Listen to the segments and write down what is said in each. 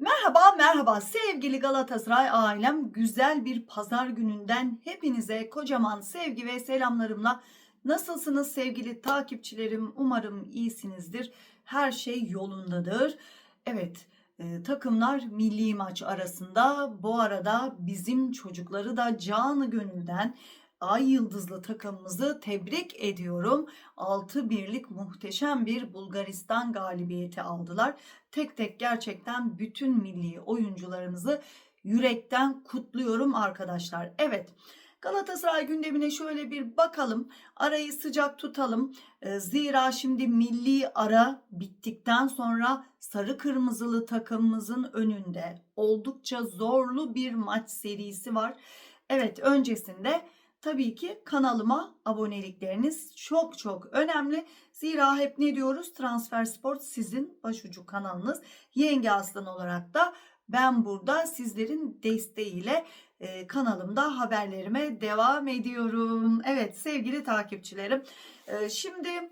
Merhaba, merhaba sevgili Galatasaray ailem. Güzel bir pazar gününden hepinize kocaman sevgi ve selamlarımla nasılsınız sevgili takipçilerim? Umarım iyisinizdir. Her şey yolundadır. Evet, e, takımlar milli maç arasında. Bu arada bizim çocukları da canı gönülden Ay Yıldızlı takımımızı tebrik ediyorum. 6 birlik muhteşem bir Bulgaristan galibiyeti aldılar. Tek tek gerçekten bütün milli oyuncularımızı yürekten kutluyorum arkadaşlar. Evet. Galatasaray gündemine şöyle bir bakalım. Arayı sıcak tutalım. Ee, Zira şimdi milli ara bittikten sonra sarı kırmızılı takımımızın önünde oldukça zorlu bir maç serisi var. Evet öncesinde tabii ki kanalıma abonelikleriniz çok çok önemli. Zira hep ne diyoruz? Transfer Sport sizin başucu kanalınız. Yenge Aslan olarak da ben burada sizlerin desteğiyle e, kanalımda haberlerime devam ediyorum. Evet sevgili takipçilerim. E, şimdi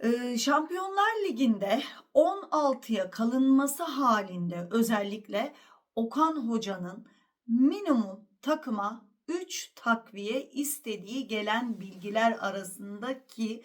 e, Şampiyonlar Ligi'nde 16'ya kalınması halinde özellikle Okan Hoca'nın minimum takıma 3 takviye istediği gelen bilgiler arasındaki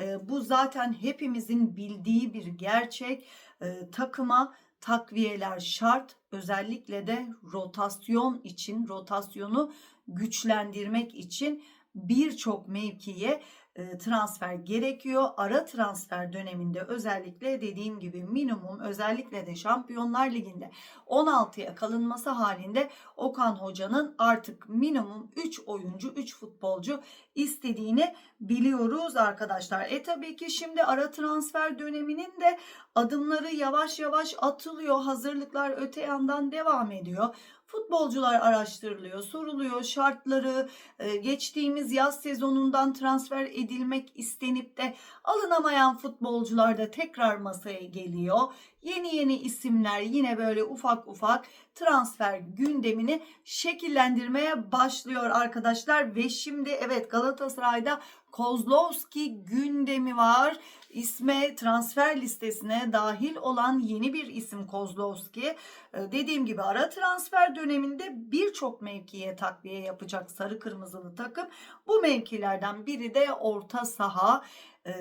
e, bu zaten hepimizin bildiği bir gerçek. E, takıma takviyeler şart. Özellikle de rotasyon için, rotasyonu güçlendirmek için birçok mevkiye transfer gerekiyor. Ara transfer döneminde özellikle dediğim gibi minimum özellikle de Şampiyonlar Ligi'nde 16'ya kalınması halinde Okan Hoca'nın artık minimum 3 oyuncu, 3 futbolcu istediğini biliyoruz arkadaşlar. E tabii ki şimdi ara transfer döneminin de adımları yavaş yavaş atılıyor. Hazırlıklar öte yandan devam ediyor. Futbolcular araştırılıyor, soruluyor, şartları e, geçtiğimiz yaz sezonundan transfer edilmek istenip de alınamayan futbolcular da tekrar masaya geliyor. Yeni yeni isimler yine böyle ufak ufak transfer gündemini şekillendirmeye başlıyor arkadaşlar ve şimdi evet Galatasaray'da Kozlowski gündemi var. İsme transfer listesine dahil olan yeni bir isim Kozlowski. Ee, dediğim gibi ara transfer döneminde birçok mevkiye takviye yapacak sarı kırmızılı takım. Bu mevkilerden biri de orta saha. Ee,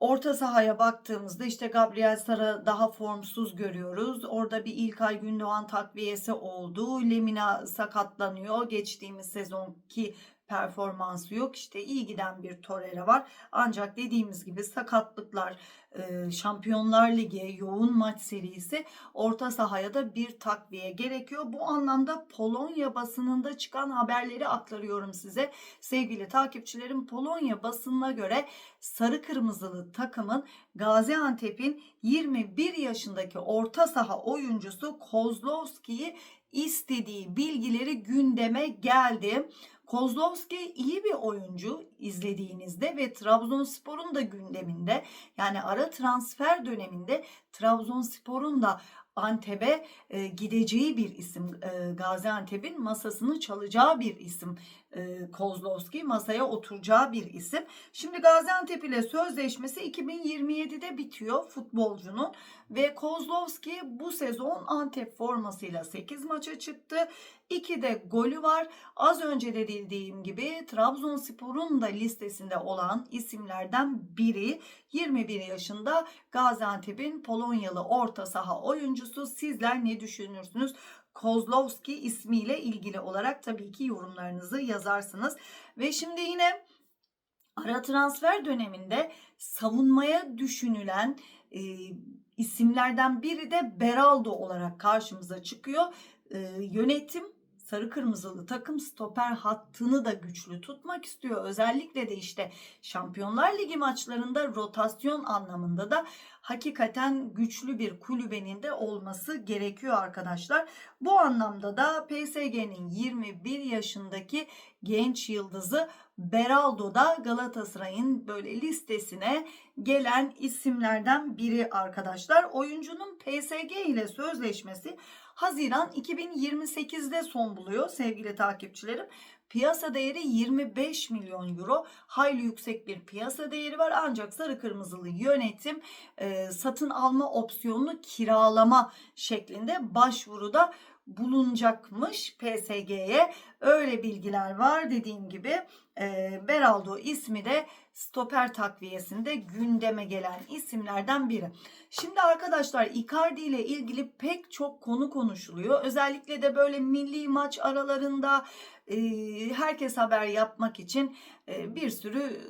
Orta sahaya baktığımızda işte Gabriel Sara daha formsuz görüyoruz. Orada bir İlkay Gündoğan takviyesi oldu. Lemina sakatlanıyor. Geçtiğimiz sezonki performansı yok. İşte iyi giden bir Torreira var. Ancak dediğimiz gibi sakatlıklar, e, Şampiyonlar Ligi, yoğun maç serisi orta sahaya da bir takviye gerekiyor. Bu anlamda Polonya basınında çıkan haberleri aktarıyorum size. Sevgili takipçilerim Polonya basınına göre sarı kırmızılı takımın Gaziantep'in 21 yaşındaki orta saha oyuncusu Kozlowski'yi istediği bilgileri gündeme geldi. Kozlovski iyi bir oyuncu izlediğinizde ve Trabzonspor'un da gündeminde yani ara transfer döneminde Trabzonspor'un da Antep'e e, gideceği bir isim. E, Gaziantep'in masasını çalacağı bir isim. E, Kozlowski masaya oturacağı bir isim. Şimdi Gaziantep ile sözleşmesi 2027'de bitiyor futbolcunun ve Kozlowski bu sezon Antep formasıyla 8 maça çıktı. 2 de golü var. Az önce de dediğim gibi Trabzonspor'un da listesinde olan isimlerden biri 21 yaşında Gaziantep'in Polonyalı orta saha oyuncusu. Sizler ne düşünürsünüz? Kozlowski ismiyle ilgili olarak tabii ki yorumlarınızı yazarsınız. Ve şimdi yine ara transfer döneminde savunmaya düşünülen e, isimlerden biri de Beraldo olarak karşımıza çıkıyor. E, yönetim sarı kırmızılı takım stoper hattını da güçlü tutmak istiyor. Özellikle de işte Şampiyonlar Ligi maçlarında rotasyon anlamında da hakikaten güçlü bir kulübenin de olması gerekiyor arkadaşlar. Bu anlamda da PSG'nin 21 yaşındaki genç yıldızı Beraldo da Galatasaray'ın böyle listesine gelen isimlerden biri arkadaşlar. Oyuncunun PSG ile sözleşmesi Haziran 2028'de son buluyor sevgili takipçilerim. Piyasa değeri 25 milyon euro. Hayli yüksek bir piyasa değeri var ancak sarı kırmızılı yönetim e, satın alma opsiyonunu kiralama şeklinde başvuruda bulunacakmış PSG'ye. Öyle bilgiler var dediğim gibi. E, Beraldo ismi de stoper takviyesinde gündeme gelen isimlerden biri. Şimdi arkadaşlar Icardi ile ilgili pek çok konu konuşuluyor. Özellikle de böyle milli maç aralarında e, herkes haber yapmak için e, bir sürü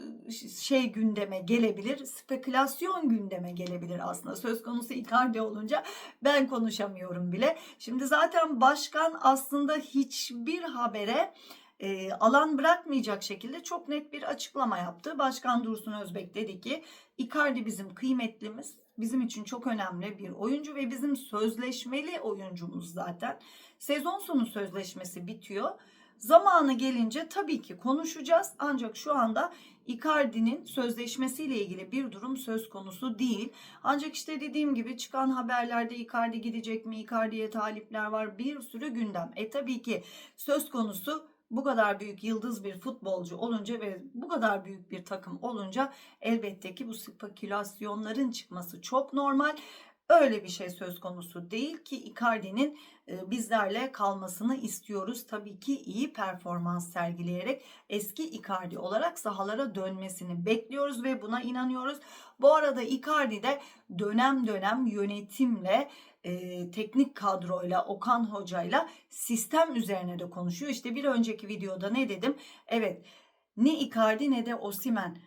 şey gündeme gelebilir. Spekülasyon gündeme gelebilir aslında. Söz konusu Icardi olunca ben konuşamıyorum bile. Şimdi zaten başkan aslında hiçbir habere e, alan bırakmayacak şekilde çok net bir açıklama yaptı. Başkan Dursun Özbek dedi ki Icardi bizim kıymetlimiz, bizim için çok önemli bir oyuncu ve bizim sözleşmeli oyuncumuz zaten. Sezon sonu sözleşmesi bitiyor. Zamanı gelince tabii ki konuşacağız ancak şu anda Icardi'nin sözleşmesiyle ilgili bir durum söz konusu değil. Ancak işte dediğim gibi çıkan haberlerde Icardi gidecek mi, Icardi'ye talipler var bir sürü gündem. E tabii ki söz konusu bu kadar büyük yıldız bir futbolcu olunca ve bu kadar büyük bir takım olunca elbette ki bu spekülasyonların çıkması çok normal. Öyle bir şey söz konusu değil ki Icardi'nin e, bizlerle kalmasını istiyoruz. Tabii ki iyi performans sergileyerek eski Icardi olarak sahalara dönmesini bekliyoruz ve buna inanıyoruz. Bu arada Icardi de dönem dönem yönetimle e, teknik kadroyla Okan Hoca'yla sistem üzerine de konuşuyor. İşte bir önceki videoda ne dedim? Evet ne Icardi ne de Osimen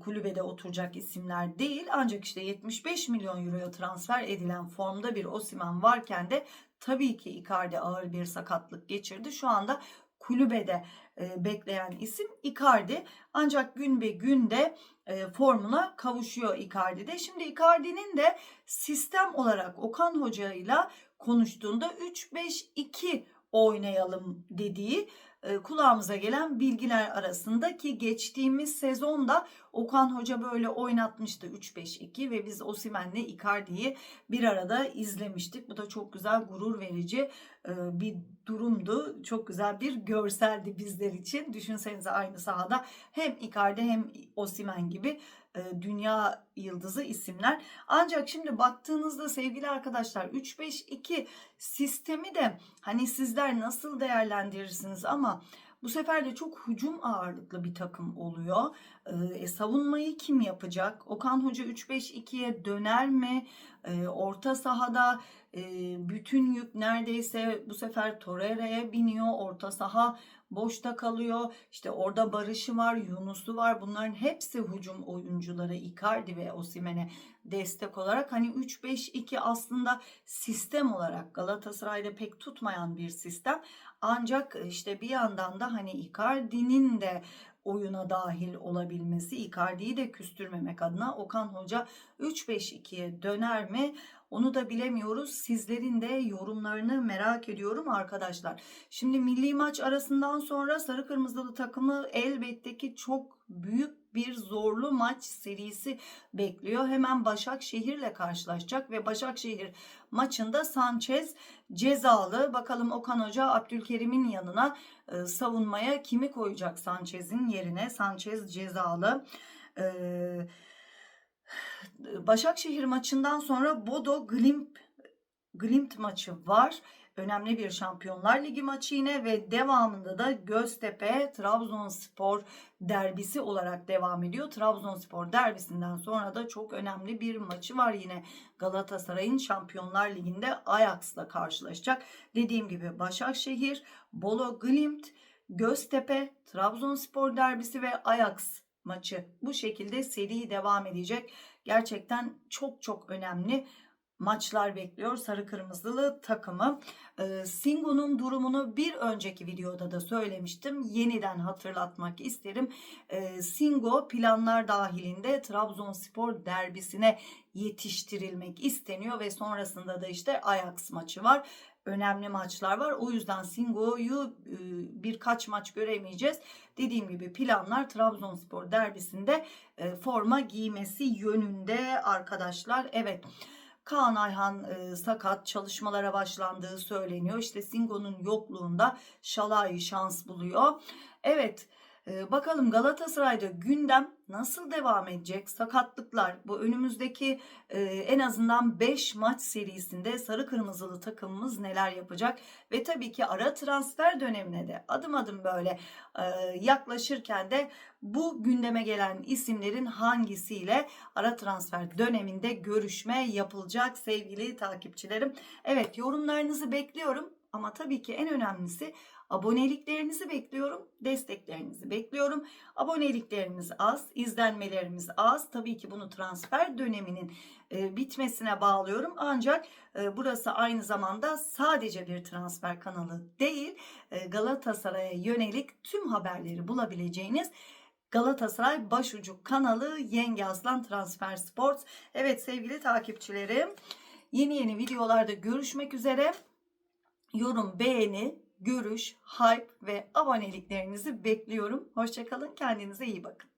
kulübede oturacak isimler değil. Ancak işte 75 milyon euroya transfer edilen formda bir Osimen varken de tabii ki Icardi ağır bir sakatlık geçirdi. Şu anda kulübede e, bekleyen isim Icardi. Ancak gün be günde e, formuna kavuşuyor Icardi'de. Şimdi Icardi'nin de sistem olarak Okan Hoca ile konuştuğunda 3-5-2 oynayalım dediği e, kulağımıza gelen bilgiler arasında ki geçtiğimiz sezonda Okan Hoca böyle oynatmıştı 3-5-2 ve biz Osimen'le Icardi'yi bir arada izlemiştik. Bu da çok güzel gurur verici bir durumdu. Çok güzel bir görseldi bizler için. Düşünsenize aynı sahada hem Icardi hem Osimen gibi dünya yıldızı isimler. Ancak şimdi baktığınızda sevgili arkadaşlar 3-5-2 sistemi de hani sizler nasıl değerlendirirsiniz ama bu sefer de çok hücum ağırlıklı bir takım oluyor. E, savunmayı kim yapacak? Okan Hoca 3-5-2'ye döner mi? E, orta sahada e, bütün yük neredeyse bu sefer Torreira'ya biniyor. Orta saha boşta kalıyor. İşte orada Barış'ı var, Yunus'u var. Bunların hepsi hücum oyuncuları Icardi ve Osimen'e destek olarak. Hani 3-5-2 aslında sistem olarak Galatasaray'da pek tutmayan bir sistem. Ancak işte bir yandan da hani Icardi'nin de oyuna dahil olabilmesi, Icardi'yi de küstürmemek adına Okan Hoca 3-5-2'ye döner mi? Onu da bilemiyoruz. Sizlerin de yorumlarını merak ediyorum arkadaşlar. Şimdi milli maç arasından sonra sarı kırmızılı takımı elbette ki çok büyük bir zorlu maç serisi bekliyor. Hemen Başakşehir'le karşılaşacak ve Başakşehir maçında Sanchez cezalı. Bakalım Okan Hoca Abdülkerim'in yanına e, savunmaya kimi koyacak Sanchez'in yerine? Sanchez cezalı. Eee Başakşehir maçından sonra Bodo Glimt Glimt maçı var. Önemli bir Şampiyonlar Ligi maçı yine ve devamında da Göztepe Trabzonspor derbisi olarak devam ediyor. Trabzonspor derbisinden sonra da çok önemli bir maçı var yine Galatasaray'ın Şampiyonlar Ligi'nde Ajax'la karşılaşacak. Dediğim gibi Başakşehir, Bolo Glimt, Göztepe, Trabzonspor derbisi ve Ajax maçı bu şekilde seri devam edecek. Gerçekten çok çok önemli maçlar bekliyor sarı kırmızılı takımı. Ee, Singo'nun durumunu bir önceki videoda da söylemiştim. Yeniden hatırlatmak isterim. Ee, Singo planlar dahilinde Trabzonspor derbisine yetiştirilmek isteniyor ve sonrasında da işte Ajax maçı var önemli maçlar var. O yüzden Singo'yu e, birkaç maç göremeyeceğiz. Dediğim gibi planlar Trabzonspor derbisinde e, forma giymesi yönünde arkadaşlar. Evet. Kaan Ayhan e, sakat çalışmalara başlandığı söyleniyor. İşte Singo'nun yokluğunda Şalay şans buluyor. Evet bakalım Galatasaray'da gündem nasıl devam edecek? Sakatlıklar bu önümüzdeki e, en azından 5 maç serisinde sarı kırmızılı takımımız neler yapacak? Ve tabii ki ara transfer dönemine de adım adım böyle e, yaklaşırken de bu gündeme gelen isimlerin hangisiyle ara transfer döneminde görüşme yapılacak sevgili takipçilerim. Evet yorumlarınızı bekliyorum ama tabii ki en önemlisi aboneliklerinizi bekliyorum, desteklerinizi bekliyorum. Aboneliklerimiz az, izlenmelerimiz az. Tabii ki bunu transfer döneminin e, bitmesine bağlıyorum. Ancak e, burası aynı zamanda sadece bir transfer kanalı değil. E, Galatasaray'a yönelik tüm haberleri bulabileceğiniz Galatasaray Başucu kanalı Yenge Aslan Transfer Sports. Evet sevgili takipçilerim yeni yeni videolarda görüşmek üzere. Yorum, beğeni, görüş, hype ve aboneliklerinizi bekliyorum. Hoşçakalın, kendinize iyi bakın.